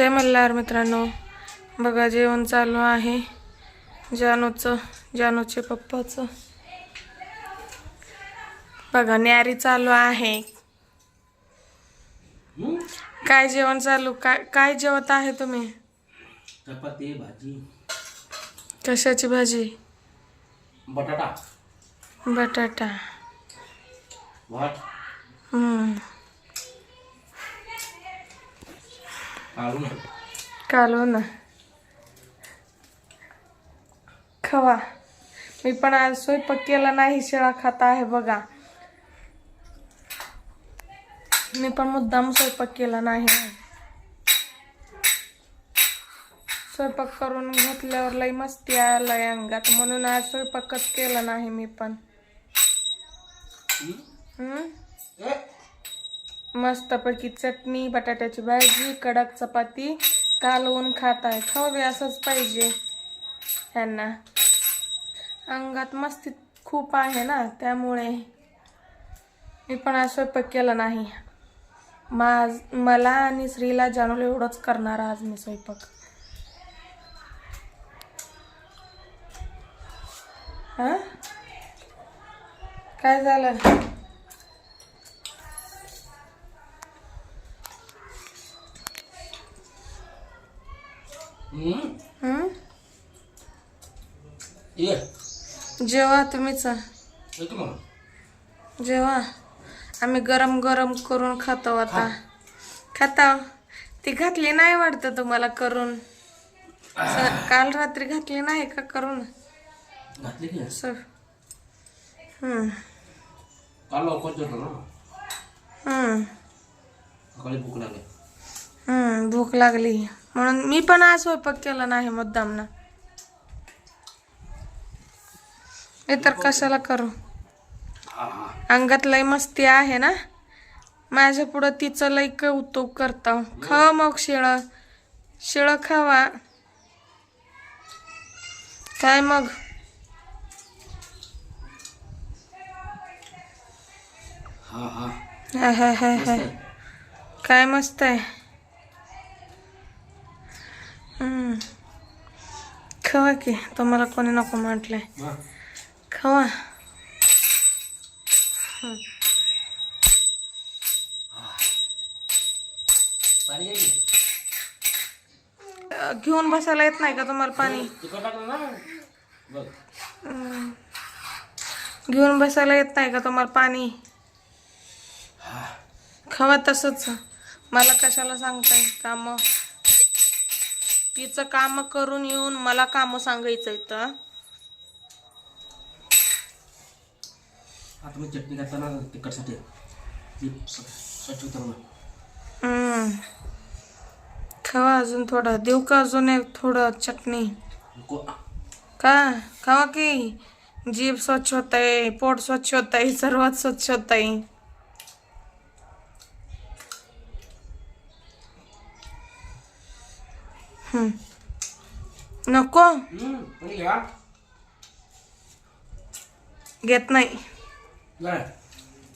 जय मल्हार मित्रांनो. बघा जेवण चालू आहे. जानूचं जानूचे पप्पाचं. बघा न्यारी चालू आहे. काय जेवण चालू? काय काय जेवत आहे तुम्ही? चपाती भाजी. कशाची भाजी? बटाटा. बटाटा. हम्म. काढून कालू ना खवा. मी पण आज स्वयंपाक केला नाही शिळा खाता आहे बघा. मी पण मुद्दाम स्वयंपाक केला नाही. स्वयंपाक करून घेतल्यावर लई मस्ती आलाय अंगात. म्हणून आज स्वयंपाकच केला नाही मी पण. हम्म? मस्तपैकी चटणी बटाट्याची भाजी कडक चपाती कालवून खात आहे खावे असंच पाहिजे ह्यांना. अंगात मस्ती खूप आहे ना त्यामुळे मी पण आज स्वयंपाक केला नाही. माझ मला आणि श्रीला जानूला एवढंच करणार आज मी स्वयंपाक. हां? काय झालं हम्म ये जेव्हा तुम्हीच. जेव्हा आम्ही गरम गरम करून खातो आता. खाता ती घातली नाही वाटतं तुम्हाला करून. काल रात्री घातली नाही का करून? सर. भूक लागली. म्हणून मी पण आज स्वयंपाक केला नाही मुद्दाम ना तर कशाला करू? अंगात लय मस्ती आहे ना? माझ्या पुढं तिचं लय कौतुक करता. खा मग शिळ. शिळ खावा. काय मग? हा हा हाय हाय हाय हाय काय मस्त आहे. खवा की तुम्हाला कोणी नको म्हटलंय. खावा पाणी घे की. अ, घेऊन बसायला येत नाही का तुम्हाला पाणी? तिखट टाकलं ना. बघ. घेऊन बसायला येत नाही का तुम्हाला पाणी? खावा तसंच. मला कशाला सांगताय काम? तिचं काम करून येऊन मला काम सांगायचं इथं आता मी चटणी घातला ना तिखटसाठी स्वच्छ उतरव ना हम्म. खावा अजून थोडं. देऊ का अजून एक थोडं चटणी? नको. का? खावा की? जीभ स्वच्छ होत आहे पोट स्वच्छ होत आहे सर्वात स्वच्छ होत आहे. नको? घेत नाही.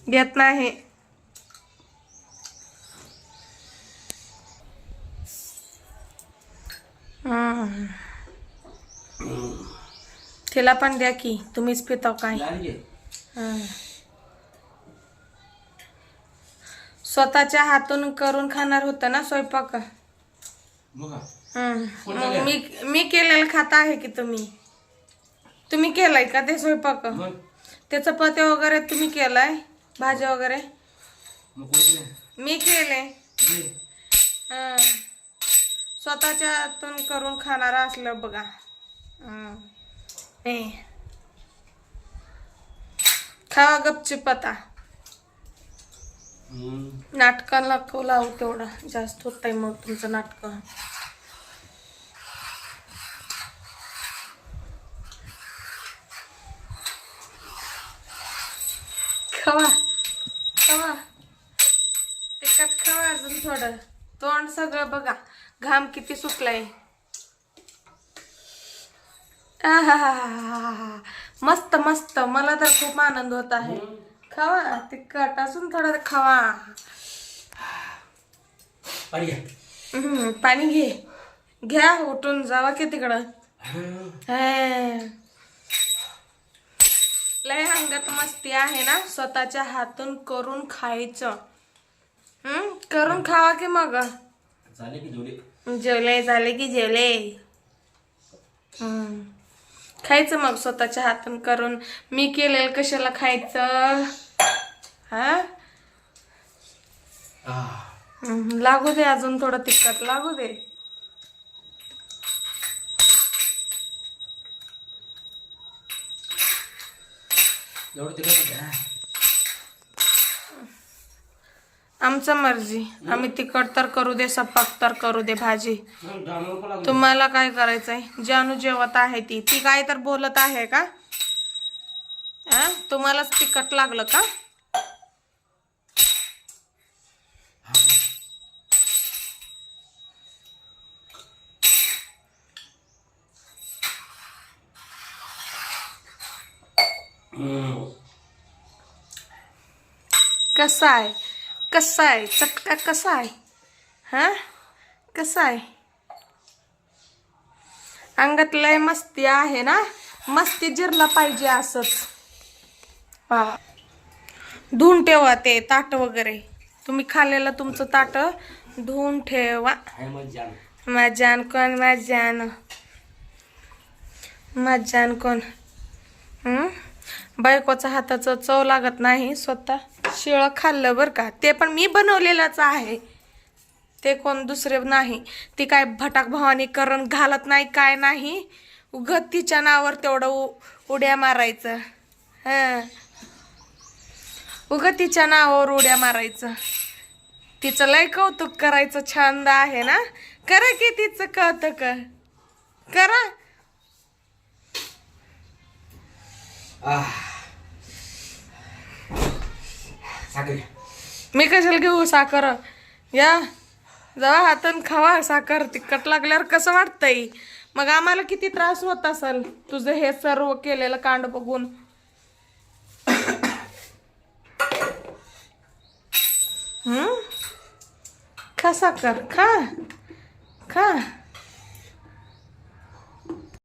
घेत नाही. तिला पण द्या की तुम्हीच पिताव काय. स्वतःच्या हातून करून खाणार होतं ना स्वयंपाक? मी मी केलेलं खाता आहे की तुम्ही? तुम्ही केलाय का ते स्वयंपाक? ते चपाती वगैरे तुम्ही केलाय? भाजी वगैरे? मी केले. हं. स्वतःच्या हातून करून खाणारा असलं बघा. हं. खावा गपचिप आता को लावू तेवढं. जास्त होत आहे मग तुमचं नाटक. खवा. खवा. तिखट खवा अजून थोडं. तोंड सगळं बघा. घाम किती सुकलाय. मस्त मस्त. मला तर खूप आनंद होत आहे. खावा. तिखट अजून थोडं खावा. पाणी घे. घ्या उठून जावा की तिकडं. लय अंगात मस्ती आहे ना? स्वतःच्या हातून करून खायचं. हम्म करून खावा की मग? झाले की जेवले? जेवले झाले की जेवले. हम्म. खायचं मग स्वतःच्या हातून करून. मी केलेलं कशाला खायचं? हा लागू दे अजून थोडं तिखट लागू दे एवढं तिकडे द्या आमचं मर्जी. आम्ही तिखट तर करू दे सपाक तर करू दे भाजी. तुम्हाला काय करायचंय? जानू जेवत आहे ती. ती काय तर बोलत आहे का? हा तुम्हालाच तिखट लागलं का? कसा आहे कसा आहे चटका कसा आहे हा? कसा आहे अंगात लय मस्ती आहे ना? मस्ती जिरला पाहिजे असंच. हा. धुवून ठेवा ते ताट वगैरे. तुम्ही खाल्लेलं तुमचं ताट धुवून ठेवा. मजान कोण? मजान मजान कोण? बायकोचा हाताचं चव लागत नाही स्वतः शिळं खाल्लं बरं का. ते पण मी बनवलेलंच आहे. ते कोण दुसरे नाही. ती काय भटाक भवानी करण घालत नाही काय नाही. उगत तिच्या नावावर तेवढं उ उड्या मारायचं. हं. उगत तिच्या नावावर उड्या मारायचं. तिचं लय कौतुक करायचं छंद आहे ना. करा की तिचं कौतुक. करा. आह. घ्या. मी कशाला घेऊ साखर? या जवा हातून खावा साखर. तिखट लागल्यावर कसं वाटतंय? मग आम्हाला किती त्रास होत असेल? तुझं हे सर्व केलेलं कांड बघून. हम्म खा साखर. खा. खा.